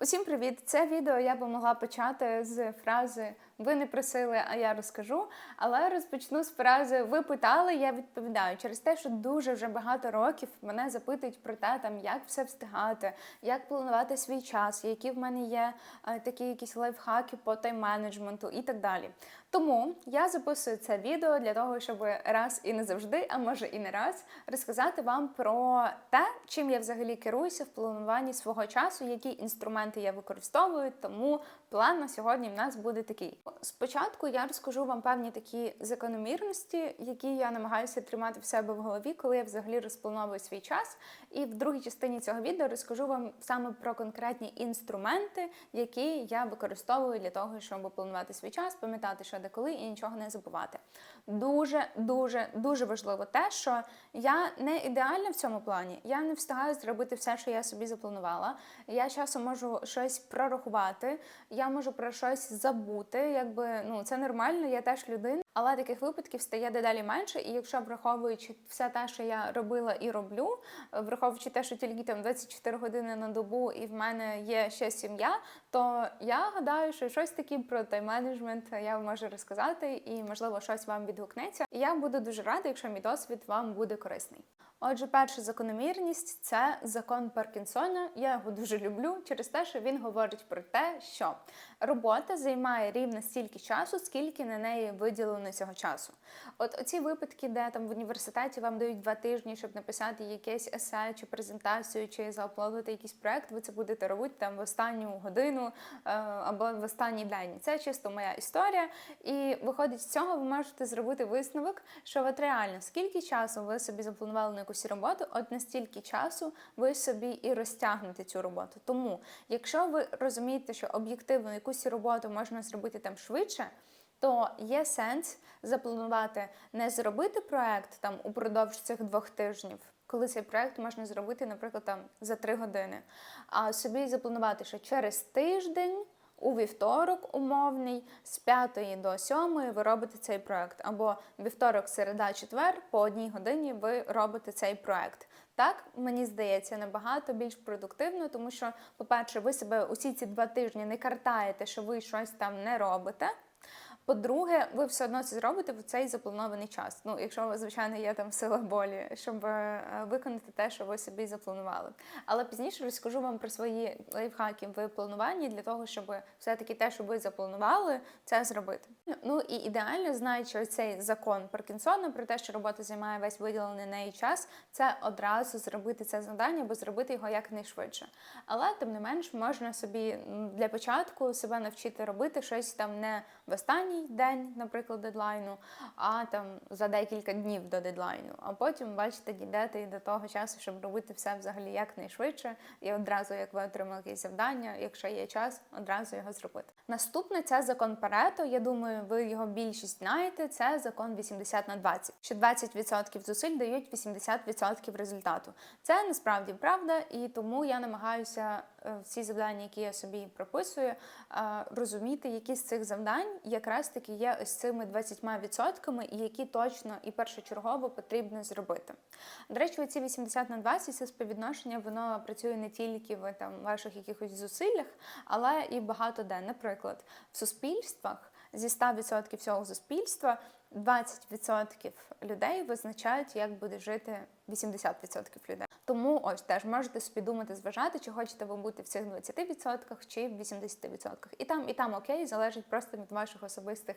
Усім привіт! Це відео я би могла почати з фрази Ви не просили, а я розкажу. Але розпочну з фрази Ви питали, я відповідаю через те, що дуже вже багато років мене запитують про те, там як все встигати, як планувати свій час, які в мене є е, такі якісь лайфхаки по тайм-менеджменту і так далі. Тому я записую це відео для того, щоб раз і не завжди, а може і не раз, розказати вам про те, чим я взагалі керуюся в плануванні свого часу, які інструменти я використовую. Тому план на сьогодні в нас буде такий. Спочатку я розкажу вам певні такі закономірності, які я намагаюся тримати в себе в голові, коли я взагалі розплановую свій час. І в другій частині цього відео розкажу вам саме про конкретні інструменти, які я використовую для того, щоб планувати свій час, пам'ятати, що де коли і нічого не забувати. Дуже, дуже, дуже важливо те, що я не ідеальна в цьому плані. Я не встигаю зробити все, що я собі запланувала. Я часом можу щось прорахувати, я можу про щось забути. Якби ну це нормально, я теж людина. Але таких випадків стає дедалі менше, і якщо враховуючи все те, що я робила і роблю, враховуючи те, що тільки там 24 години на добу, і в мене є ще сім'я, то я гадаю, що щось таке про тайм-менеджмент я можу розказати, і можливо щось вам відгукнеться. І я буду дуже рада, якщо мій досвід вам буде корисний. Отже, перша закономірність це закон Паркінсона. Я його дуже люблю через те, що він говорить про те, що робота займає рівно стільки часу, скільки на неї виділено цього часу. От оці випадки, де там в університеті вам дають два тижні, щоб написати якесь есе чи презентацію, чи зааплодити якийсь проект, ви це будете робити там в останню годину е, або в останній день. Це чисто моя історія. І виходить з цього, ви можете зробити висновок, що от реально скільки часу ви собі запланували на якусь роботу, от настільки часу ви собі і розтягнете цю роботу. Тому, якщо ви розумієте, що об'єктивно якусь роботу можна зробити там швидше. То є сенс запланувати не зробити проект там упродовж цих двох тижнів, коли цей проект можна зробити, наприклад, там за три години, а собі запланувати, що через тиждень. У вівторок умовний з 5 до 7 ви робите цей проект, або вівторок, середа, четвер по одній годині ви робите цей проект. Так, мені здається, набагато більш продуктивно, тому що, по-перше, ви себе усі ці два тижні не картаєте, що ви щось там не робите. По-друге, ви все одно це зробите в цей запланований час. Ну, якщо звичайно, є там сила волі, щоб е, виконати те, що ви собі запланували. Але пізніше розкажу вам про свої лайфхаки в плануванні для того, щоб все-таки те, що ви запланували, це зробити. Ну і ідеально, знаючи цей закон Паркінсона про те, що робота займає весь виділений неї час, це одразу зробити це завдання, бо зробити його якнайшвидше. Але тим не менш можна собі для початку себе навчити робити щось там не в останній день, наприклад, дедлайну, а там за декілька днів до дедлайну. А потім, бачите, дійдете і до того часу, щоб робити все взагалі якнайшвидше, і одразу, як ви отримали якесь завдання, якщо є час, одразу його зробити. Наступне це закон Парето. Я думаю, ви його більшість знаєте. Це закон 80 на 20, що 20% зусиль дають 80% результату. Це насправді правда, і тому я намагаюся всі завдання, які я собі прописую, розуміти, які з цих завдань якраз таки є ось цими 20%, і які точно і першочергово потрібно зробити. До речі, ці 80 на 20 це співвідношення, воно працює не тільки в там ваших якихось зусиллях, але і багато де. Наприклад, в суспільствах зі 100% всього суспільства 20% людей визначають, як буде жити 80% людей. Тому ось теж можете собі думати, зважати, чи хочете ви бути в цих 20% чи в 80%. І там, і там окей, залежить просто від ваших особистих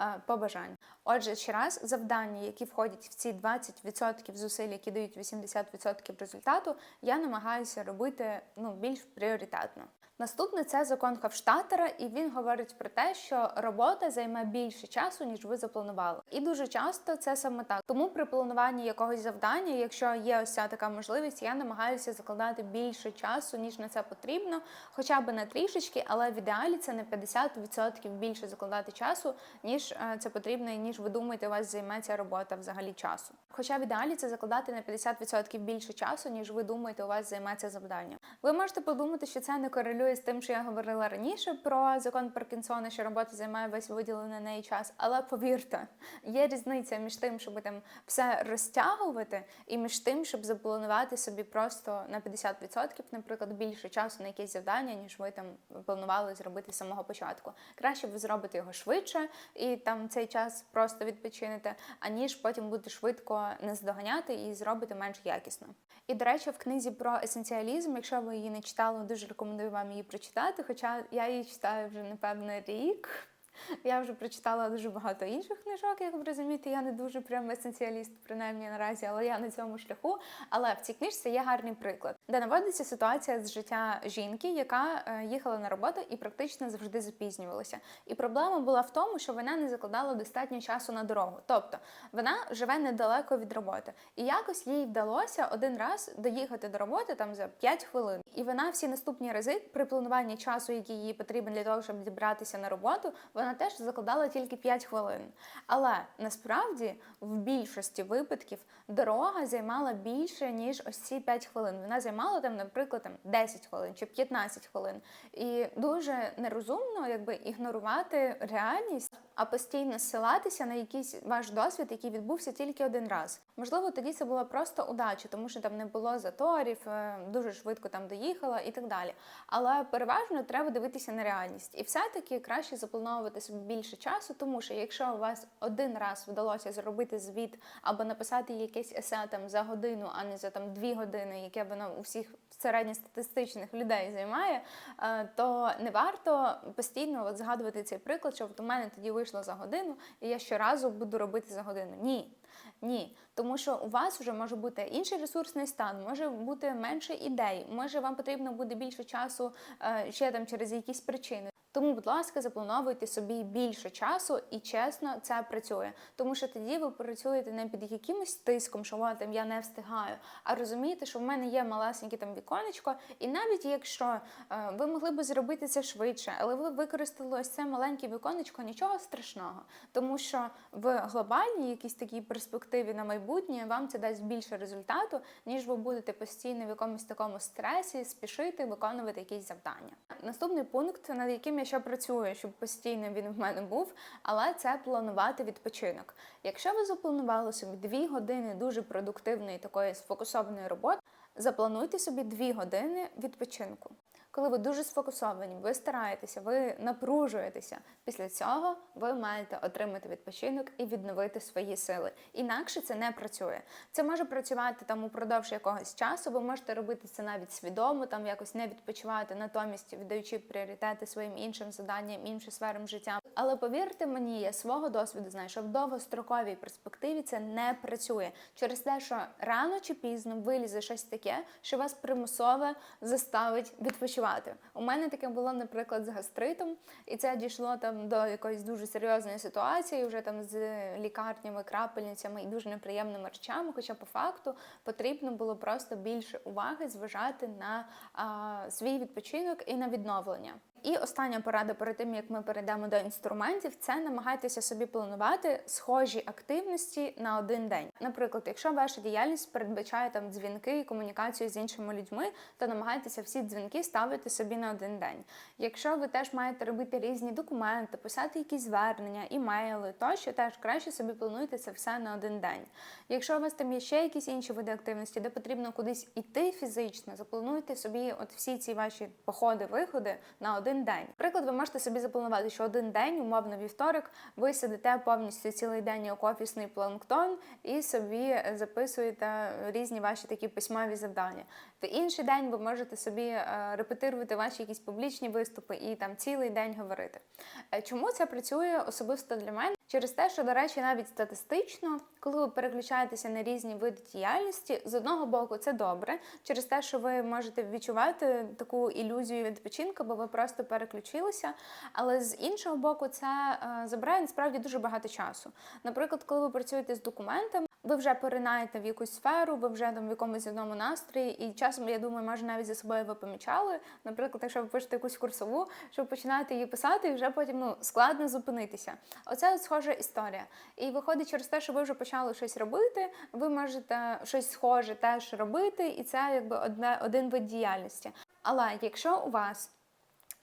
е, побажань. Отже, ще раз, завдання, які входять в ці 20% зусиль, які дають 80% результату, я намагаюся робити ну, більш пріоритетно. Наступне це закон Хавштатера, і він говорить про те, що робота займе більше часу, ніж ви запланували. І дуже часто це саме так. Тому при плануванні якогось завдання, якщо є ось ця така можливість, я намагаюся закладати більше часу, ніж на це потрібно, хоча б на трішечки, але в ідеалі це на 50% більше закладати часу, ніж е, це потрібно, і ніж ви думаєте, у вас займеться робота взагалі часу. Хоча в ідеалі це закладати на 50% більше часу, ніж ви думаєте, у вас займеться завдання. Ви можете подумати, що це не корелює з тим, що я говорила раніше про закон Паркінсона, що робота займає весь виділений неї час. Але повірте, є різниця між тим, щоб там все розтягувати, і між тим, щоб запланувати собі просто на 50%, наприклад, більше часу на якесь завдання, ніж ви там планували зробити з самого початку. Краще ви зробите його швидше і там цей час просто відпочинете, аніж потім будете швидко наздоганяти і зробити менш якісно. І до речі, в книзі про есенціалізм, якщо ви її не читали, дуже рекомендую вам її прочитати. Хоча я її читаю вже напевно рік. Я вже прочитала дуже багато інших книжок, як ви розумієте, я не дуже прям есенціаліст, принаймні наразі, але я на цьому шляху. Але в цій книжці є гарний приклад, де наводиться ситуація з життя жінки, яка е, їхала на роботу і практично завжди запізнювалася. І проблема була в тому, що вона не закладала достатньо часу на дорогу. Тобто вона живе недалеко від роботи, і якось їй вдалося один раз доїхати до роботи там за 5 хвилин. І вона всі наступні рази при плануванні часу, який їй потрібен для того, щоб дібратися на роботу, вона теж закладала тільки 5 хвилин. Але насправді в більшості випадків дорога займала більше ніж ось ці 5 хвилин. Вона займала там, наприклад, там 10 хвилин чи 15 хвилин. І дуже нерозумно, якби ігнорувати реальність, а постійно ссилатися на якийсь ваш досвід, який відбувся тільки один раз. Можливо, тоді це була просто удача, тому що там не було заторів, е, дуже швидко там доїхала і так далі. Але переважно треба дивитися на реальність, і все-таки краще заплановувати собі більше часу, тому що якщо у вас один раз вдалося зробити звіт або написати якесь есе там за годину, а не за там дві години, яке воно у всіх середньостатистичних людей займає, е, то не варто постійно от згадувати цей приклад, що от у мене тоді вийшло за годину, і я щоразу буду робити за годину. Ні. Ні, тому що у вас вже може бути інший ресурсний стан, може бути менше ідей, може вам потрібно буде більше часу е, ще там через якісь причини. Тому, будь ласка, заплановуйте собі більше часу і чесно це працює. Тому що тоді ви працюєте не під якимось тиском, що «О, там я не встигаю, а розумієте, що в мене є малесеньке там віконечко, і навіть якщо е, ви могли б зробити це швидше, але ви використали ось це маленьке віконечко, нічого страшного, тому що в глобальній якійсь такій перспективі на майбутнє вам це дасть більше результату, ніж ви будете постійно в якомусь такому стресі, спішити виконувати якісь завдання. Наступний пункт, над яким я ще працюю, щоб постійно він в мене був, але це планувати відпочинок. Якщо ви запланували собі дві години дуже продуктивної такої сфокусованої роботи, заплануйте собі дві години відпочинку. Коли ви дуже сфокусовані, ви стараєтеся, ви напружуєтеся. Після цього ви маєте отримати відпочинок і відновити свої сили. Інакше це не працює. Це може працювати там упродовж якогось часу. Ви можете робити це навіть свідомо, там якось не відпочивати, натомість віддаючи пріоритети своїм іншим заданням, іншим сферам життя. Але повірте мені, я свого досвіду знаю, що в довгостроковій перспективі це не працює через те, що рано чи пізно вилізе щось таке, що вас примусово заставить відпочивати. У мене таке було, наприклад, з гастритом, і це дійшло там до якоїсь дуже серйозної ситуації, вже там з лікарнями, крапельницями і дуже неприємними речами. Хоча по факту потрібно було просто більше уваги зважати на а, свій відпочинок і на відновлення. І остання порада перед тим, як ми перейдемо до інструментів, це намагайтеся собі планувати схожі активності на один день. Наприклад, якщо ваша діяльність передбачає там дзвінки і комунікацію з іншими людьми, то намагайтеся всі дзвінки ставити собі на один день. Якщо ви теж маєте робити різні документи, писати якісь звернення, імейли, тощо теж краще собі плануйте це все на один день. Якщо у вас там є ще якісь інші види активності, де потрібно кудись іти фізично, заплануйте собі от всі ці ваші походи, виходи на один день. Наприклад, ви можете собі запланувати, що один день, умовно вівторок, ви сидите повністю цілий день як офісний планктон і собі записуєте різні ваші такі письмові завдання. В інший день ви можете собі е, репетирувати ваші якісь публічні виступи і там цілий день говорити. Е, Чому це працює особисто для мене? Через те, що, до речі, навіть статистично, коли ви переключаєтеся на різні види діяльності, з одного боку це добре, через те, що ви можете відчувати таку ілюзію відпочинку, бо ви просто переключилися. Але з іншого боку, це е, забирає насправді дуже багато часу. Наприклад, коли ви працюєте з документами, ви вже поринаєте в якусь сферу, ви вже там в якомусь одному настрої, і часом, я думаю, може навіть за собою ви помічали. Наприклад, якщо ви пишете якусь курсову, що ви починаєте її писати, і вже потім ну складно зупинитися. Оце схожа історія. І виходить через те, що ви вже почали щось робити, ви можете щось схоже теж робити, і це якби одне один вид діяльності. Але якщо у вас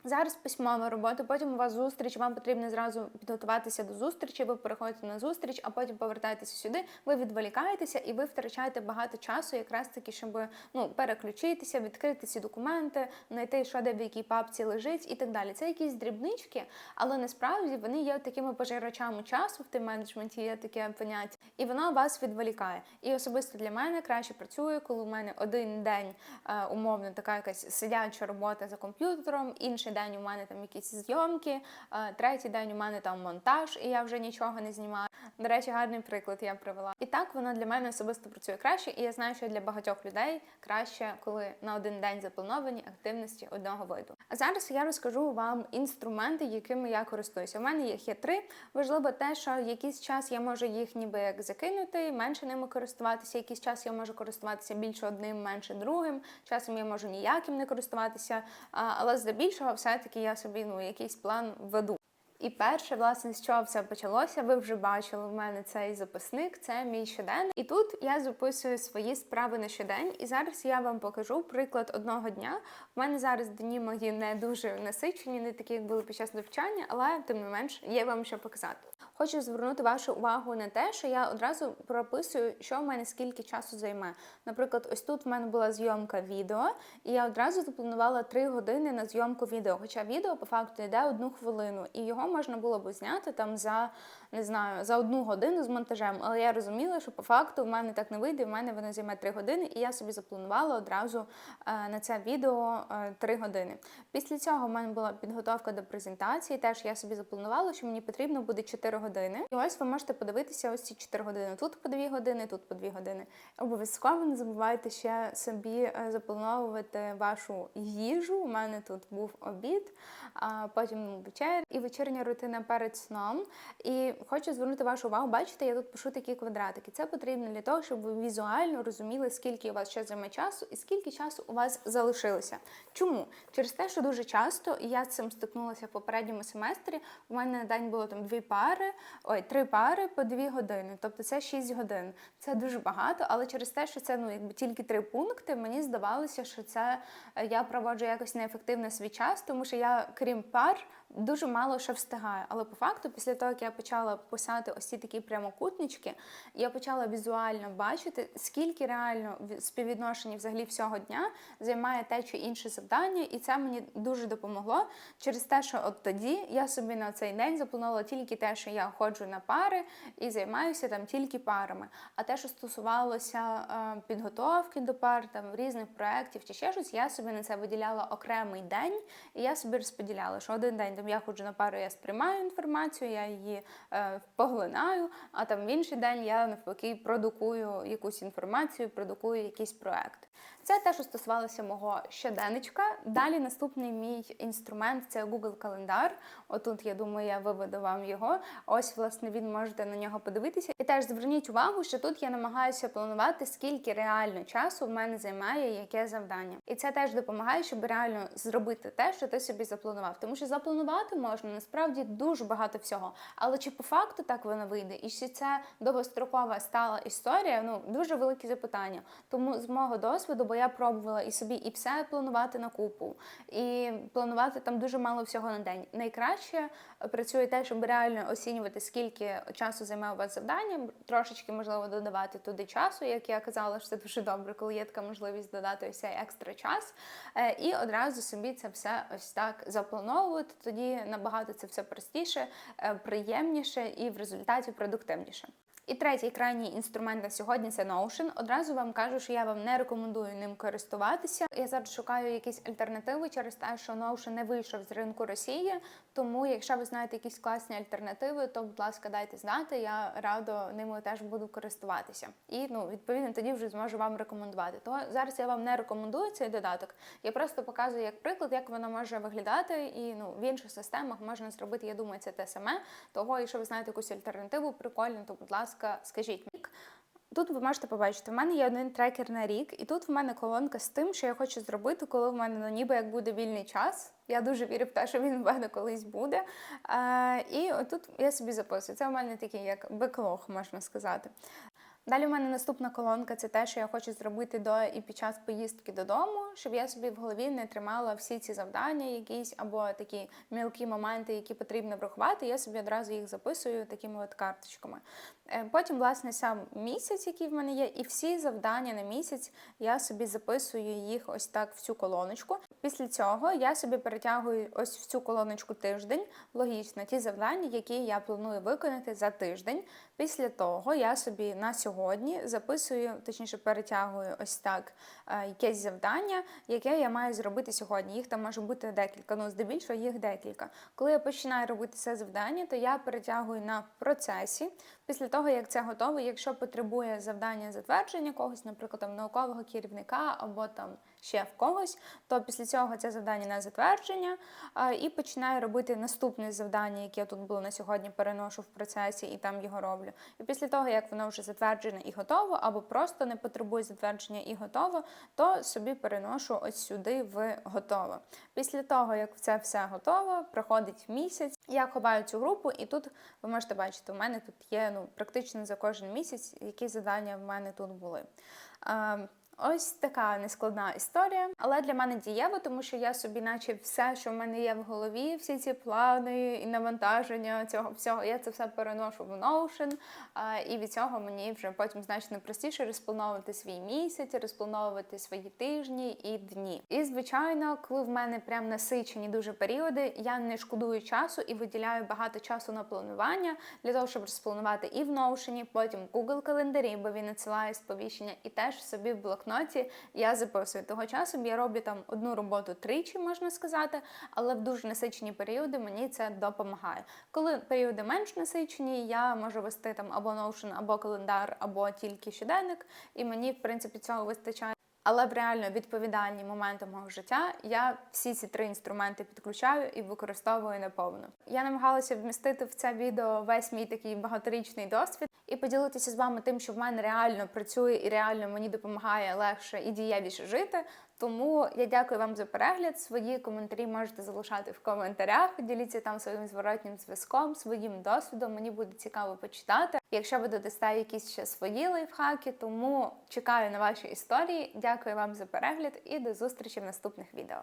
Зараз письмова робота, потім у вас зустріч, вам потрібно зразу підготуватися до зустрічі, ви переходите на зустріч, а потім повертаєтеся сюди, ви відволікаєтеся і ви втрачаєте багато часу, якраз таки, щоб ну, переключитися, відкрити ці документи, знайти, що де в якій папці лежить і так далі. Це якісь дрібнички, але насправді вони є такими пожирачами часу в тим менеджменті, є таке поняття, і воно вас відволікає. І особисто для мене краще працює, коли у мене один день е, умовно така якась сидяча робота за комп'ютером, інший день у мене там якісь зйомки, е, третій день у мене там монтаж, і я вже нічого не знімаю. До речі, гарний приклад я привела. І так воно для мене особисто працює краще, і я знаю, що для багатьох людей краще, коли на один день заплановані активності одного виду. А зараз я розкажу вам інструменти, якими я користуюся. У мене їх є три. Важливо те, що якийсь час я можу їх ніби як закинути, менше ними користуватися. Якийсь час я можу користуватися більше одним, менше другим. Часом я можу ніяким не користуватися, але здебільшого все-таки я собі ну якийсь план веду. І перше, власне, з чого все почалося, ви вже бачили в мене цей записник, це мій щоденник. І тут я записую свої справи на щодень. І зараз я вам покажу приклад одного дня. У мене зараз дні мої не дуже насичені, не такі, як були під час навчання, але тим не менш є вам що показати. Хочу звернути вашу увагу на те, що я одразу прописую, що в мене скільки часу займе. Наприклад, ось тут в мене була зйомка відео, і я одразу запланувала 3 години на зйомку відео. Хоча відео по факту йде одну хвилину, і його можна було б зняти там за не знаю за одну годину з монтажем. Але я розуміла, що по факту в мене так не вийде. В мене воно займе 3 години, і я собі запланувала одразу е, на це відео е, 3 години. Після цього в мене була підготовка до презентації. Теж я собі запланувала, що мені потрібно буде 4 години. І ось ви можете подивитися ось ці 4 години. Тут по 2 години, тут по 2 години. Обов'язково не забувайте ще собі е, заплановувати вашу їжу. У мене тут був обід, а потім вечеря і вечірня рутина перед сном. І хочу звернути вашу увагу. Бачите, я тут пишу такі квадратики. Це потрібно для того, щоб ви візуально розуміли, скільки у вас ще займе часу і скільки часу у вас залишилося. Чому? Через те, що дуже часто я з цим стикнулася в попередньому семестрі. У мене на день було там дві пари, ой, три пари по дві години. Тобто це 6 годин. Це дуже багато, але через те, що це ну якби тільки три пункти, мені здавалося, що це е, я проводжу якось неефективно свій час, тому що я, крім пар, дуже мало що встигаю. Але по факту, після того, як я почала писати ось ці такі прямокутнички, я почала візуально бачити, скільки реально співвідношення взагалі всього дня займає те чи інше завдання, і це мені дуже допомогло через те, що от тоді я собі на цей день запланувала тільки те, що я ходжу на пари і займаюся там тільки парами. А те, що стосувалося е, підготовки до пар, там різних проєктів чи ще щось, я собі на це виділяла окремий день, і я собі розподіляла, що один день там я ходжу на пару, я сприймаю інформацію, я її е, поглинаю, а там в інший день я навпаки продукую якусь інформацію, продукую якийсь проект. Це те, що стосувалося мого щоденничка. Далі наступний мій інструмент це Google Календар. Отут, я думаю, я виведу вам його. Ось, власне, він можете на нього подивитися. І теж зверніть увагу, що тут я намагаюся планувати, скільки реально часу в мене займає яке завдання. І це теж допомагає, щоб реально зробити те, що ти собі запланував. Тому що запланувати можна насправді дуже багато всього. Але чи по факту так воно вийде? І чи це довгострокова стала історія? Ну дуже великі запитання. Тому з мого досвіду, бо я пробувала і собі і все планувати на купу, і планувати там дуже мало всього на день. Найкраще працює те, щоб реально оцінювати, скільки часу займе у вас завдання, трошечки можливо додавати туди часу, як я казала, що це дуже добре, коли є така можливість додати ось цей екстра час, Е, і одразу собі це все ось так заплановувати. Тоді набагато це все простіше, е, приємніше і в результаті продуктивніше. І третій крайній інструмент на сьогодні це Notion. Одразу вам кажу, що я вам не рекомендую ним користуватися. Я зараз шукаю якісь альтернативи через те, що Notion не вийшов з ринку Росії. Тому, якщо ви знаєте якісь класні альтернативи, то, будь ласка, дайте знати. Я радо ними теж буду користуватися. І ну, відповідно, тоді вже зможу вам рекомендувати. То зараз я вам не рекомендую цей додаток. Я просто показую як приклад, як воно може виглядати, і ну в інших системах можна зробити. Я думаю, це те саме. Того, якщо ви знаєте якусь альтернативу, прикольну, то будь ласка, скажіть мені. Тут ви можете побачити, в мене є один трекер на рік, і тут в мене колонка з тим, що я хочу зробити, коли в мене ну, ніби як буде вільний час. Я дуже вірю в те, що він в мене колись буде. Е, і отут я собі записую. Це в мене такий як беклог, можна сказати. Далі у мене наступна колонка це те, що я хочу зробити до і під час поїздки додому. щоб я собі в голові не тримала всі ці завдання, якісь або такі мілкі моменти, які потрібно врахувати. Я собі одразу їх записую такими от карточками. Е, Потім, власне, сам місяць, який в мене є, і всі завдання на місяць я собі записую їх ось так в цю колоночку. Після цього я собі перетягую ось в цю колоночку тиждень. Логічно, ті завдання, які я планую виконати за тиждень. Після того я собі на сьогодні записую, точніше перетягую ось так е, якесь завдання, яке я маю зробити сьогодні. Їх там може бути декілька, ну здебільшого їх декілька. Коли я починаю робити це завдання, то я перетягую на процесі. Після того, як це готово, якщо потребує завдання затвердження когось, наприклад, там наукового керівника або там ще в когось, то після цього це завдання на затвердження і починаю робити наступне завдання, яке тут було на сьогодні, переношу в процесі і там його роблю. І після того, як воно вже затверджене і готово, або просто не потребує затвердження і готово, то собі переношу ось сюди в готово. Після того, як це все готово, проходить місяць, я ховаю цю групу, і тут ви можете бачити, у мене тут є ну практично за кожен місяць, які завдання в мене тут були. Ось така нескладна історія, але для мене дієва, тому що я собі, наче все, що в мене є в голові, всі ці плани і навантаження цього всього, я це все переношу в Notion, і від цього мені вже потім значно простіше розплановувати свій місяць, розплановувати свої тижні і дні. І звичайно, коли в мене прям насичені дуже періоди, я не шкодую часу і виділяю багато часу на планування для того, щоб розпланувати і в Notion, потім Google календарі, бо він надсилає сповіщення, і теж собі в блокноті я записую. Того часу я роблю там одну роботу тричі, можна сказати, але в дуже насичені періоди мені це допомагає. Коли періоди менш насичені, я можу вести там або Notion, або календар, або тільки щоденник, і мені, в принципі, цього вистачає. Але в реально відповідальні моменти мого життя я всі ці три інструменти підключаю і використовую наповну. Я намагалася вмістити в це відео весь мій такий багаторічний досвід і поділитися з вами тим, що в мене реально працює і реально мені допомагає легше і дієвіше жити. Тому я дякую вам за перегляд. Свої коментарі можете залишати в коментарях. Діліться там своїм зворотнім зв'язком, своїм досвідом. Мені буде цікаво почитати. Якщо ви додасте якісь ще свої лайфхаки, тому чекаю на ваші історії. Дякую вам за перегляд і до зустрічі в наступних відео.